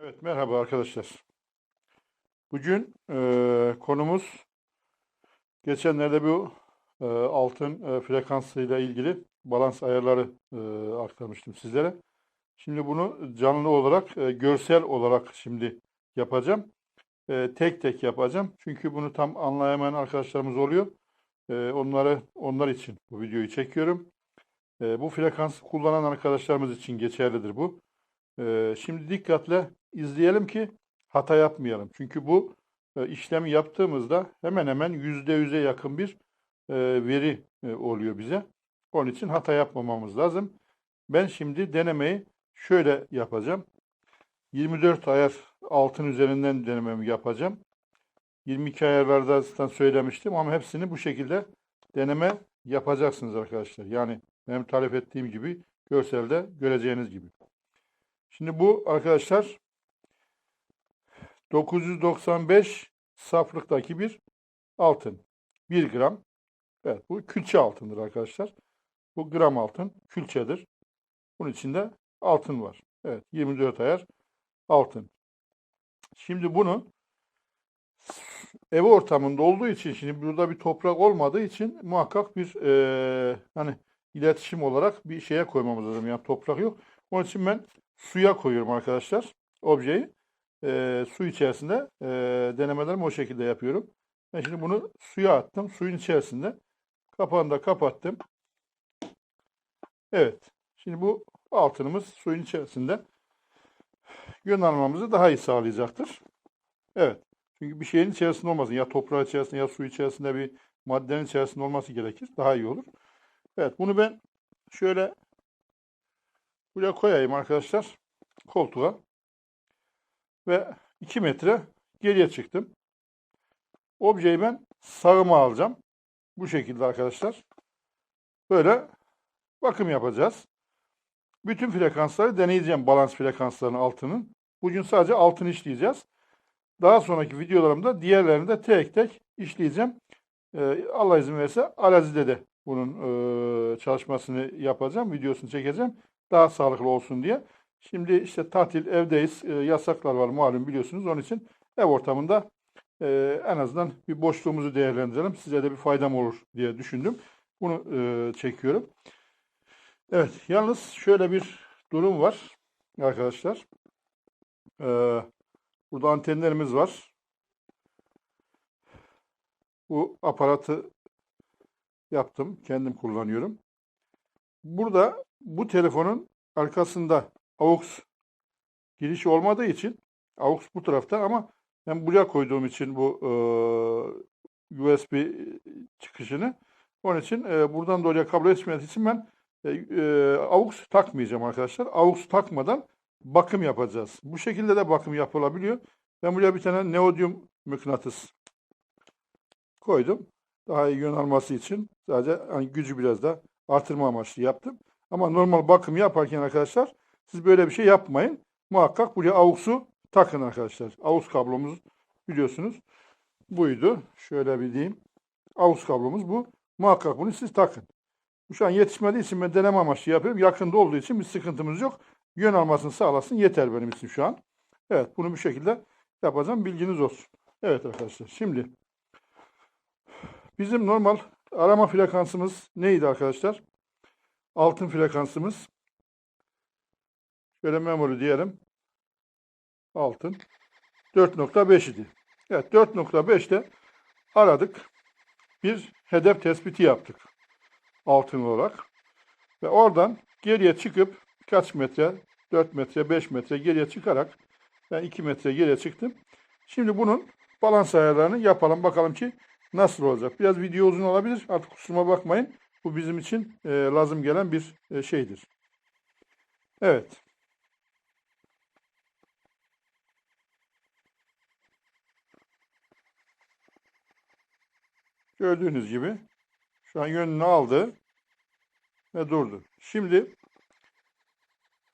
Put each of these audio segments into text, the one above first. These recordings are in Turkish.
Evet, merhaba arkadaşlar. Bugün e, konumuz geçenlerde bu e, altın e, frekansıyla ilgili balans ayarları e, aktarmıştım sizlere. Şimdi bunu canlı olarak, e, görsel olarak şimdi yapacağım. E, tek tek yapacağım. Çünkü bunu tam anlayamayan arkadaşlarımız oluyor. E, onları onlar için bu videoyu çekiyorum. E, bu frekansı kullanan arkadaşlarımız için geçerlidir bu. E, şimdi dikkatle izleyelim ki hata yapmayalım. Çünkü bu e, işlemi yaptığımızda hemen hemen yüzde yüze yakın bir e, veri e, oluyor bize. Onun için hata yapmamamız lazım. Ben şimdi denemeyi şöyle yapacağım. 24 ayar altın üzerinden denememi yapacağım. 22 ayarlarda zaten söylemiştim ama hepsini bu şekilde deneme yapacaksınız arkadaşlar. Yani benim tarif ettiğim gibi görselde göreceğiniz gibi. Şimdi bu arkadaşlar 995 saflıktaki bir altın. 1 gram. Evet bu külçe altındır arkadaşlar. Bu gram altın külçedir. Bunun içinde altın var. Evet 24 ayar altın. Şimdi bunu ev ortamında olduğu için şimdi burada bir toprak olmadığı için muhakkak bir eee, hani iletişim olarak bir şeye koymamız lazım. Yani toprak yok. Onun için ben suya koyuyorum arkadaşlar objeyi. Eee, su içerisinde eee denemelerimi o şekilde yapıyorum. Ben şimdi bunu suya attım. Suyun içerisinde kapağını da kapattım. Evet. Şimdi bu altınımız suyun içerisinde yön almamızı daha iyi sağlayacaktır. Evet. Çünkü bir şeyin içerisinde olmasın. Ya toprağı içerisinde ya su içerisinde bir maddenin içerisinde olması gerekir. Daha iyi olur. Evet. Bunu ben şöyle buraya koyayım arkadaşlar. Koltuğa. Ve 2 metre geriye çıktım. Objeyi ben sağıma alacağım. Bu şekilde arkadaşlar. Böyle bakım yapacağız. Bütün frekansları deneyeceğim. Balans frekanslarının altının. Bugün sadece altını işleyeceğiz. Daha sonraki videolarımda diğerlerini de tek tek işleyeceğim. Ee, Allah izin verirse Alazi'de de bunun e, çalışmasını yapacağım. Videosunu çekeceğim. Daha sağlıklı olsun diye. Şimdi işte tatil, evdeyiz. E, yasaklar var malum biliyorsunuz. Onun için ev ortamında e, en azından bir boşluğumuzu değerlendirelim. Size de bir faydam olur diye düşündüm. Bunu e, çekiyorum. Evet, yalnız şöyle bir durum var arkadaşlar. Ee, burada antenlerimiz var. Bu aparatı yaptım, kendim kullanıyorum. Burada bu telefonun arkasında AUX girişi olmadığı için AUX bu tarafta ama ben buraya koyduğum için bu e, USB çıkışını onun için e, buradan da oraya kablo yetişmediği için ben e, AUX takmayacağım arkadaşlar. AUX takmadan bakım yapacağız. Bu şekilde de bakım yapılabiliyor. Ben buraya bir tane neodyum mıknatıs koydum. Daha iyi yön alması için sadece hani gücü biraz da artırma amaçlı yaptım. Ama normal bakım yaparken arkadaşlar siz böyle bir şey yapmayın. Muhakkak buraya AUX'u takın arkadaşlar. AUX kablomuz biliyorsunuz buydu. Şöyle bir diyeyim. AUX kablomuz bu. Muhakkak bunu siz takın. Şu an yetişmediği için ben deneme amaçlı yapıyorum. Yakında olduğu için bir sıkıntımız yok. Yön almasını sağlasın yeter benim için şu an. Evet bunu bu şekilde yapacağım. Bilginiz olsun. Evet arkadaşlar şimdi bizim normal arama frekansımız neydi arkadaşlar? Altın frekansımız. Şöyle memori diyelim. Altın. 4.5 idi. Evet 4.5'te aradık. Bir hedef tespiti yaptık altın olarak. Ve oradan geriye çıkıp kaç metre, 4 metre, 5 metre geriye çıkarak ben 2 metre geriye çıktım. Şimdi bunun balans ayarlarını yapalım. Bakalım ki nasıl olacak. Biraz video uzun olabilir. Artık kusuruma bakmayın. Bu bizim için e, lazım gelen bir e, şeydir. Evet. Gördüğünüz gibi şu an yönünü aldı ve durdu. Şimdi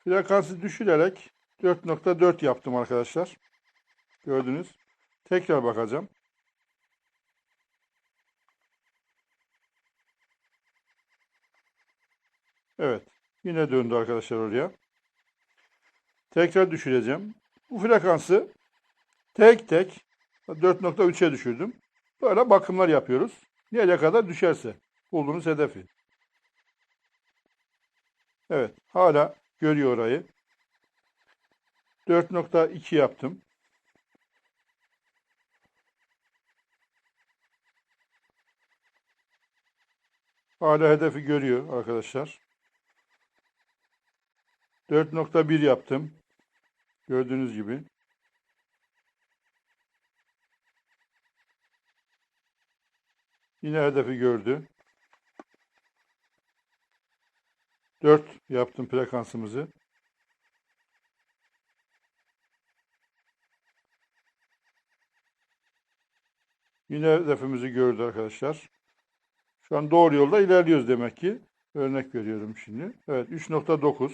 frekansı düşürerek 4.4 yaptım arkadaşlar. Gördünüz. Tekrar bakacağım. Evet. Yine döndü arkadaşlar oraya. Tekrar düşüreceğim. Bu frekansı tek tek 4.3'e düşürdüm. Böyle bakımlar yapıyoruz. Nereye kadar düşerse bulduğunuz hedefi. Evet, hala görüyor orayı. 4.2 yaptım. Hala hedefi görüyor arkadaşlar. 4.1 yaptım. Gördüğünüz gibi. Yine hedefi gördü. 4 yaptım frekansımızı. Yine hedefimizi gördü arkadaşlar. Şu an doğru yolda ilerliyoruz demek ki. Örnek veriyorum şimdi. Evet 3.9.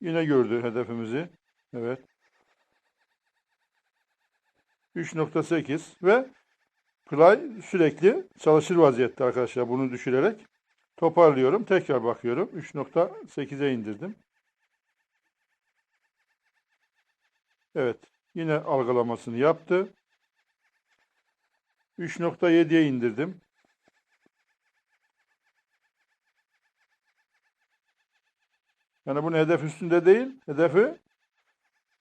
Yine gördü hedefimizi. Evet. 3.8 ve Play sürekli çalışır vaziyette arkadaşlar bunu düşürerek toparlıyorum. Tekrar bakıyorum. 3.8'e indirdim. Evet. Yine algılamasını yaptı. 3.7'ye indirdim. Yani bunu hedef üstünde değil, hedefi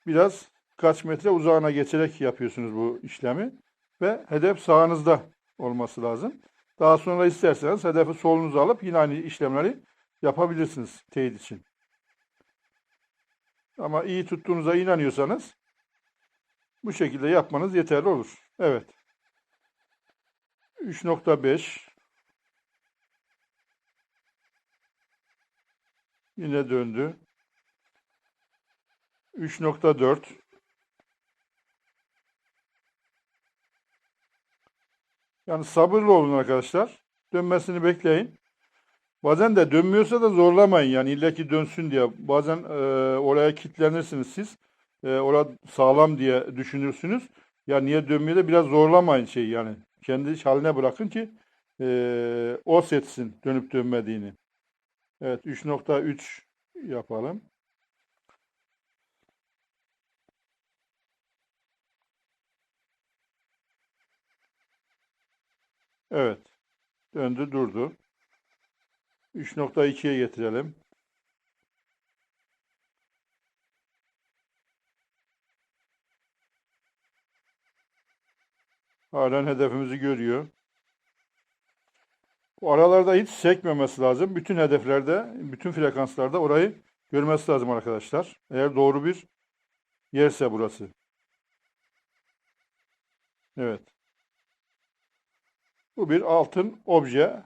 biraz kaç metre uzağına geçerek yapıyorsunuz bu işlemi ve hedef sağınızda olması lazım. Daha sonra isterseniz hedefi solunuza alıp yine aynı işlemleri yapabilirsiniz teyit için. Ama iyi tuttuğunuza inanıyorsanız bu şekilde yapmanız yeterli olur. Evet. 3.5 Yine döndü. 3.4 Yani sabırlı olun arkadaşlar. Dönmesini bekleyin. Bazen de dönmüyorsa da zorlamayın yani illa ki dönsün diye. Bazen e, oraya kilitlenirsiniz siz. E, orada sağlam diye düşünürsünüz. Ya niye dönmüyor da biraz zorlamayın şey yani. Kendi haline bırakın ki e, o setsin dönüp dönmediğini. Evet 3.3 yapalım. Evet. Döndü durdu. 3.2'ye getirelim. Halen hedefimizi görüyor. Bu aralarda hiç sekmemesi lazım. Bütün hedeflerde, bütün frekanslarda orayı görmesi lazım arkadaşlar. Eğer doğru bir yerse burası. Evet. Bu bir altın obje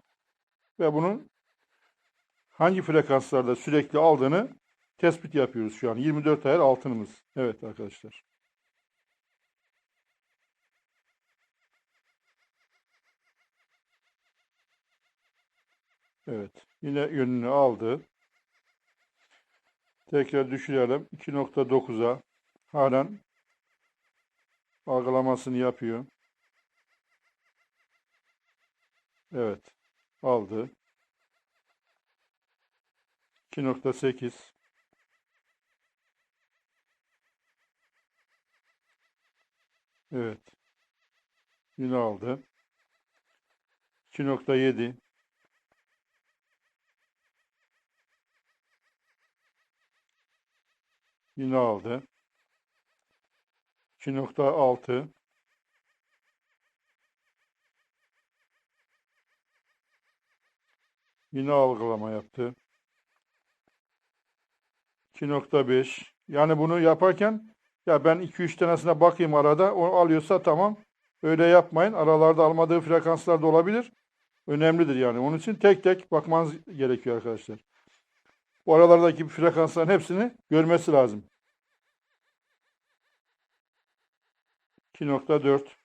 ve bunun hangi frekanslarda sürekli aldığını tespit yapıyoruz şu an. 24 ayar altınımız. Evet arkadaşlar. Evet. Yine yönünü aldı. Tekrar düşürelim. 2.9'a halen algılamasını yapıyor. Evet. Aldı. 2.8 Evet. Yine aldı. 2.7 Yine aldı. 2.6 Yine algılama yaptı. 2.5 yani bunu yaparken ya ben 2-3 tanesine bakayım arada o alıyorsa tamam. Öyle yapmayın. Aralarda almadığı frekanslar da olabilir. Önemlidir yani. Onun için tek tek bakmanız gerekiyor arkadaşlar. Bu aralardaki frekansların hepsini görmesi lazım. 2.4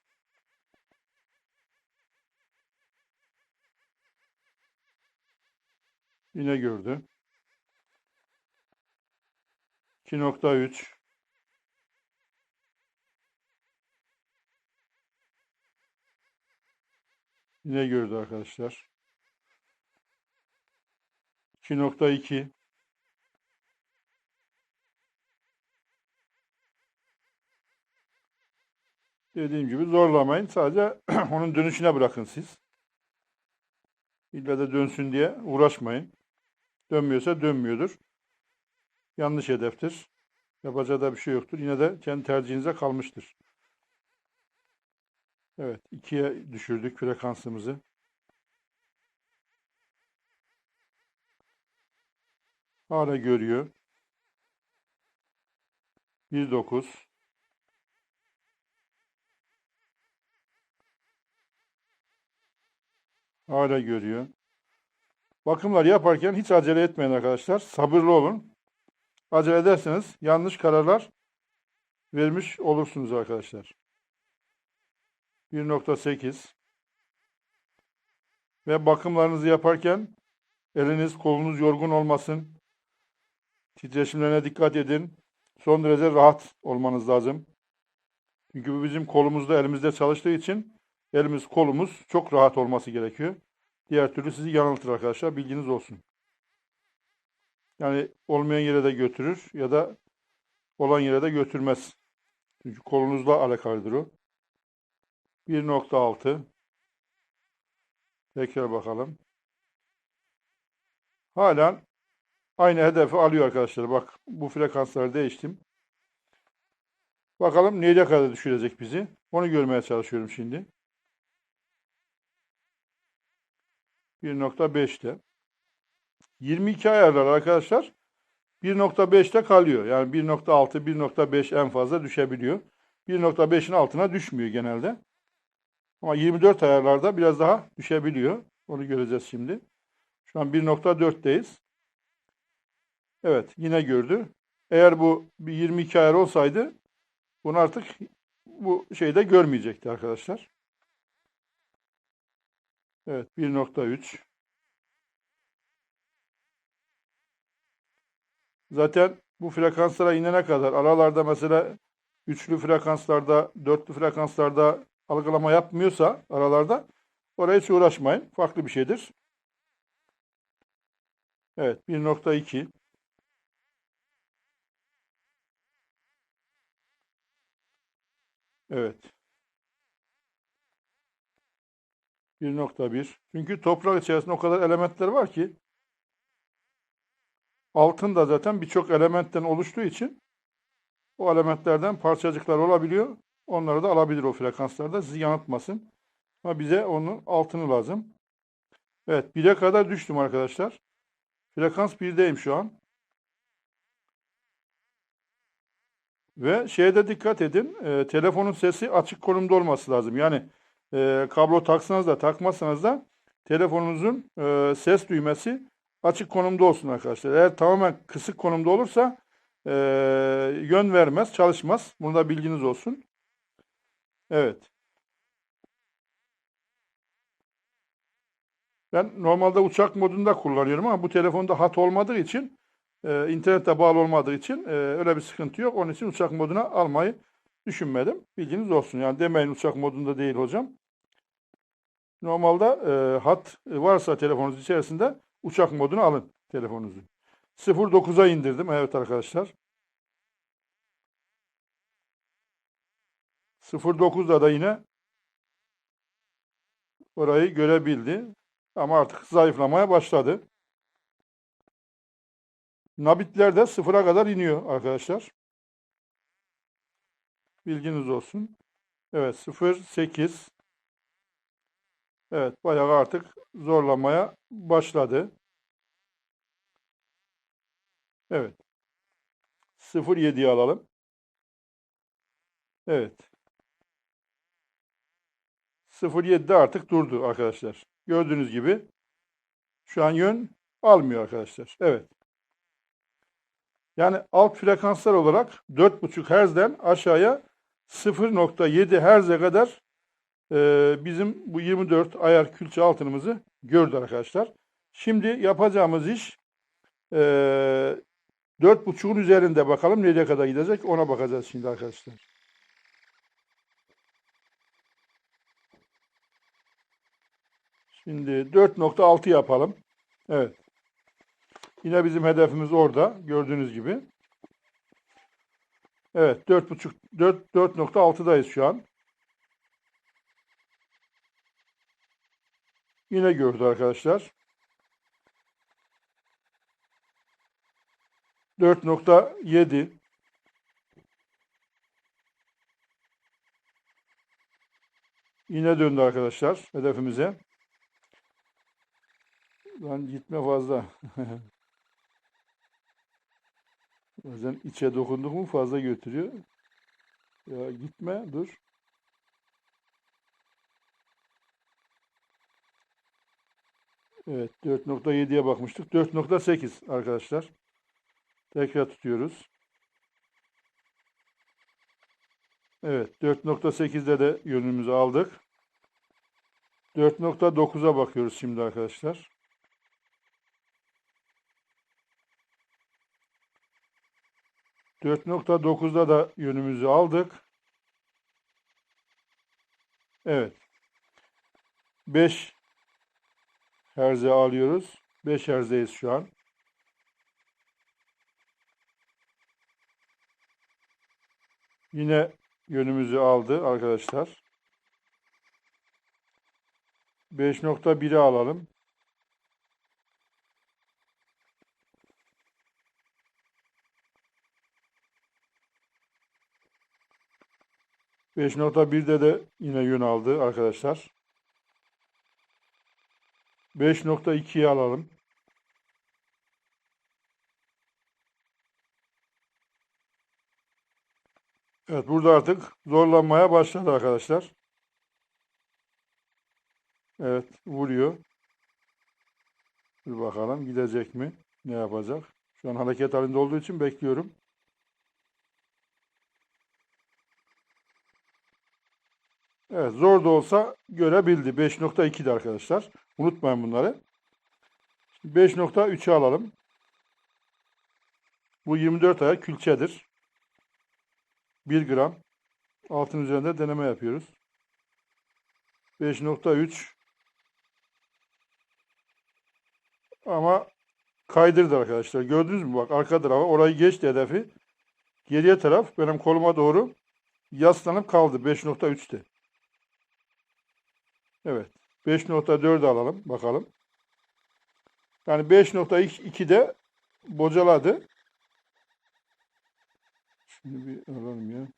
Yine gördü. 2.3 Yine gördü arkadaşlar. 2.2 Dediğim gibi zorlamayın. Sadece onun dönüşüne bırakın siz. İlle de dönsün diye uğraşmayın. Dönmüyorsa dönmüyordur. Yanlış hedeftir. Yapacağı da bir şey yoktur. Yine de kendi tercihinize kalmıştır. Evet, ikiye düşürdük frekansımızı. Hala görüyor. 1.9 Hala görüyor. Bakımlar yaparken hiç acele etmeyin arkadaşlar. Sabırlı olun. Acele ederseniz yanlış kararlar vermiş olursunuz arkadaşlar. 1.8 ve bakımlarınızı yaparken eliniz kolunuz yorgun olmasın. Titreşimlerine dikkat edin. Son derece rahat olmanız lazım. Çünkü bu bizim kolumuzda elimizde çalıştığı için elimiz kolumuz çok rahat olması gerekiyor. Diğer türlü sizi yanıltır arkadaşlar. Bilginiz olsun. Yani olmayan yere de götürür ya da olan yere de götürmez. Çünkü kolunuzla alakalıdır o. 1.6 Tekrar bakalım. Halen aynı hedefi alıyor arkadaşlar. Bak bu frekansları değiştim. Bakalım nereye kadar düşürecek bizi. Onu görmeye çalışıyorum şimdi. 1.5'te. 22 ayarlar arkadaşlar 1.5'te kalıyor. Yani 1.6, 1.5 en fazla düşebiliyor. 1.5'in altına düşmüyor genelde. Ama 24 ayarlarda biraz daha düşebiliyor. Onu göreceğiz şimdi. Şu an 1.4'teyiz. Evet yine gördü. Eğer bu bir 22 ayar olsaydı bunu artık bu şeyde görmeyecekti arkadaşlar. Evet 1.3 Zaten bu frekanslara inene kadar aralarda mesela üçlü frekanslarda, dörtlü frekanslarda algılama yapmıyorsa aralarda oraya hiç uğraşmayın. Farklı bir şeydir. Evet 1.2 Evet. 1.1 Çünkü toprak içerisinde o kadar elementler var ki altın da zaten birçok elementten oluştuğu için o elementlerden parçacıklar olabiliyor. Onları da alabilir o frekanslarda. Sizi yanıltmasın. Ama bize onun altını lazım. Evet 1'e kadar düştüm arkadaşlar. Frekans 1'deyim şu an. Ve şeye de dikkat edin. E, telefonun sesi açık konumda olması lazım. Yani e, kablo taksanız da takmazsanız da telefonunuzun e, ses düğmesi açık konumda olsun arkadaşlar. Eğer tamamen kısık konumda olursa e, yön vermez, çalışmaz. Bunu da bilginiz olsun. Evet. Ben normalde uçak modunda kullanıyorum ama bu telefonda hat olmadığı için, e, internete bağlı olmadığı için e, öyle bir sıkıntı yok. Onun için uçak moduna almayı düşünmedim. Bilginiz olsun. Yani demeyin uçak modunda değil hocam. Normalde e, hat varsa telefonunuz içerisinde uçak modunu alın telefonunuzu. 0.9'a indirdim. Evet arkadaşlar. 0.9'da da yine orayı görebildi. Ama artık zayıflamaya başladı. Nabitler de sıfıra kadar iniyor arkadaşlar. Bilginiz olsun. Evet 0.8 Evet bayağı artık zorlamaya başladı. Evet. 0.7'yi alalım. Evet. 0.7'de artık durdu arkadaşlar. Gördüğünüz gibi şu an yön almıyor arkadaşlar. Evet. Yani alt frekanslar olarak 4.5 Hz'den aşağıya 0.7 Hz'e kadar e, bizim bu 24 ayar külçe altınımızı gördü arkadaşlar. Şimdi yapacağımız iş e, 4.5'un üzerinde bakalım nereye kadar gidecek ona bakacağız şimdi arkadaşlar. Şimdi 4.6 yapalım. Evet. Yine bizim hedefimiz orada. Gördüğünüz gibi. Evet 4.5 4 4.6'dayız şu an. Yine gördü arkadaşlar. 4.7 Yine döndü arkadaşlar hedefimize. Lan gitme fazla. Bazen içe dokunduk mu fazla götürüyor. Ya gitme dur. Evet 4.7'ye bakmıştık. 4.8 arkadaşlar. Tekrar tutuyoruz. Evet 4.8'de de yönümüzü aldık. 4.9'a bakıyoruz şimdi arkadaşlar. Dört nokta dokuzda da yönümüzü aldık. Evet. 5 herze alıyoruz. 5 herzeyiz şu an. Yine yönümüzü aldı arkadaşlar. 5.1'i alalım. Beş nokta birde de yine yön aldı arkadaşlar. 5.2'yi alalım. Evet burada artık zorlanmaya başladı arkadaşlar. Evet vuruyor. Bir bakalım gidecek mi? Ne yapacak? Şu an hareket halinde olduğu için bekliyorum. Evet zor da olsa görebildi. 5.2'di arkadaşlar. Unutmayın bunları. 5.3'ü alalım. Bu 24 aya külçedir. 1 gram. Altın üzerinde deneme yapıyoruz. 5.3 ama kaydırdı arkadaşlar. Gördünüz mü? Bak arka tarafa orayı geçti hedefi. Geriye taraf benim koluma doğru yaslanıp kaldı 5.3'te. Evet. 5.4 alalım bakalım. Yani 5.2'de bocaladı. Şimdi bir alalım ya.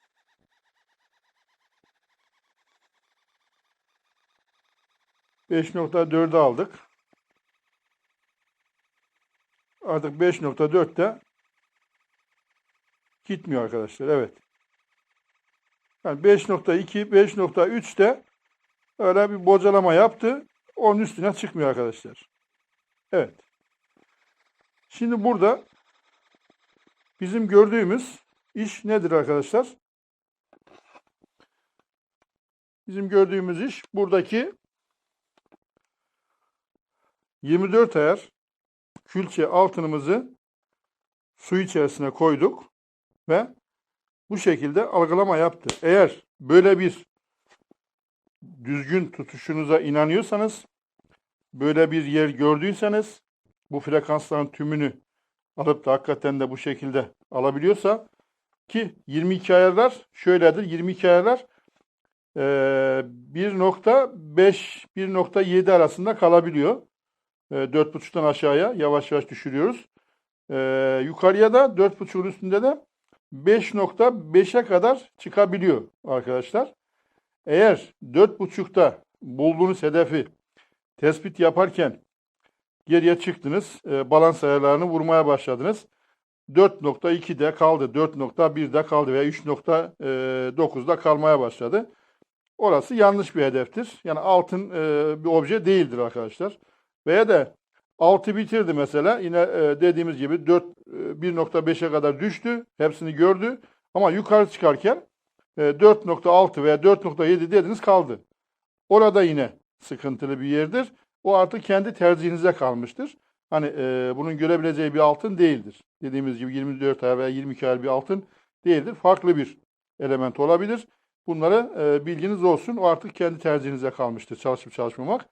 Beş nokta dördü aldık. Artık 5.4'te gitmiyor arkadaşlar. Evet. Yani 5.2, 5.3'te öyle bir bocalama yaptı. Onun üstüne çıkmıyor arkadaşlar. Evet. Şimdi burada bizim gördüğümüz iş nedir arkadaşlar? Bizim gördüğümüz iş buradaki 24 ayar külçe altınımızı su içerisine koyduk ve bu şekilde algılama yaptı. Eğer böyle bir düzgün tutuşunuza inanıyorsanız, böyle bir yer gördüyseniz, bu frekansların tümünü alıp da hakikaten de bu şekilde alabiliyorsa ki 22 ayarlar şöyledir. 22 ayarlar e, 1.5 1.7 arasında kalabiliyor. E, 4.5'tan aşağıya yavaş yavaş düşürüyoruz. Yukarıya da 4.5'un üstünde de 5.5'e kadar çıkabiliyor arkadaşlar. Eğer 4.5'ta bulduğunuz hedefi tespit yaparken geriye çıktınız, e, balans ayarlarını vurmaya başladınız. 4.2'de kaldı, 4.1'de kaldı veya 3.9'da kalmaya başladı. Orası yanlış bir hedeftir. Yani altın e, bir obje değildir arkadaşlar. Veya da 6 bitirdi mesela. Yine e, dediğimiz gibi 4 e, 1.5'e kadar düştü. Hepsini gördü. Ama yukarı çıkarken e, 4.6 veya 4.7 dediniz kaldı. Orada yine sıkıntılı bir yerdir. O artık kendi tercihinize kalmıştır. Hani e, bunun görebileceği bir altın değildir. Dediğimiz gibi 24 ay veya 22 ay bir altın değildir. Farklı bir element olabilir. Bunları e, bilginiz olsun. O artık kendi tercihinize kalmıştır çalışıp çalışmamak.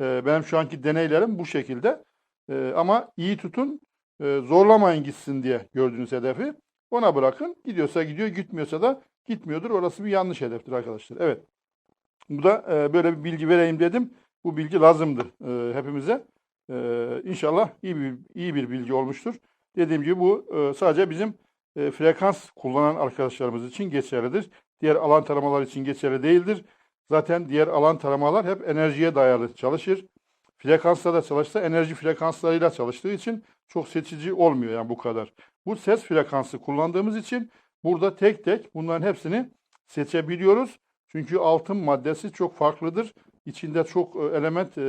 E, benim şu anki deneylerim bu şekilde. E, ama iyi tutun. e, zorlamayın gitsin diye gördüğünüz hedefi. Ona bırakın. Gidiyorsa gidiyor, gitmiyorsa da gitmiyordur. Orası bir yanlış hedeftir arkadaşlar. Evet. Bu da e, böyle bir bilgi vereyim dedim. Bu bilgi lazımdı e, hepimize. E, inşallah iyi bir iyi bir bilgi olmuştur. Dediğim gibi bu e, sadece bizim e, frekans kullanan arkadaşlarımız için geçerlidir. Diğer alan taramalar için geçerli değildir. Zaten diğer alan taramalar hep enerjiye dayalı çalışır. Frekansla da çalışsa enerji frekanslarıyla çalıştığı için çok seçici olmuyor yani bu kadar. Bu ses frekansı kullandığımız için burada tek tek bunların hepsini seçebiliyoruz. Çünkü altın maddesi çok farklıdır. İçinde çok e, element e,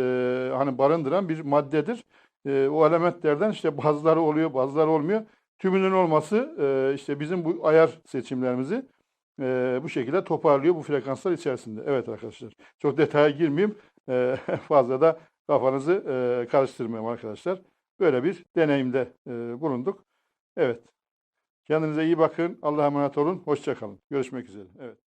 hani barındıran bir maddedir. E, o elementlerden işte bazıları oluyor, bazıları olmuyor. Tümünün olması e, işte bizim bu ayar seçimlerimizi e, bu şekilde toparlıyor bu frekanslar içerisinde. Evet arkadaşlar. Çok detaya girmeyeyim. E, fazla da kafanızı e, karıştırmayayım arkadaşlar. Böyle bir deneyimde e, bulunduk. Evet. Kendinize iyi bakın. Allah'a emanet olun. Hoşça kalın. Görüşmek üzere. Evet.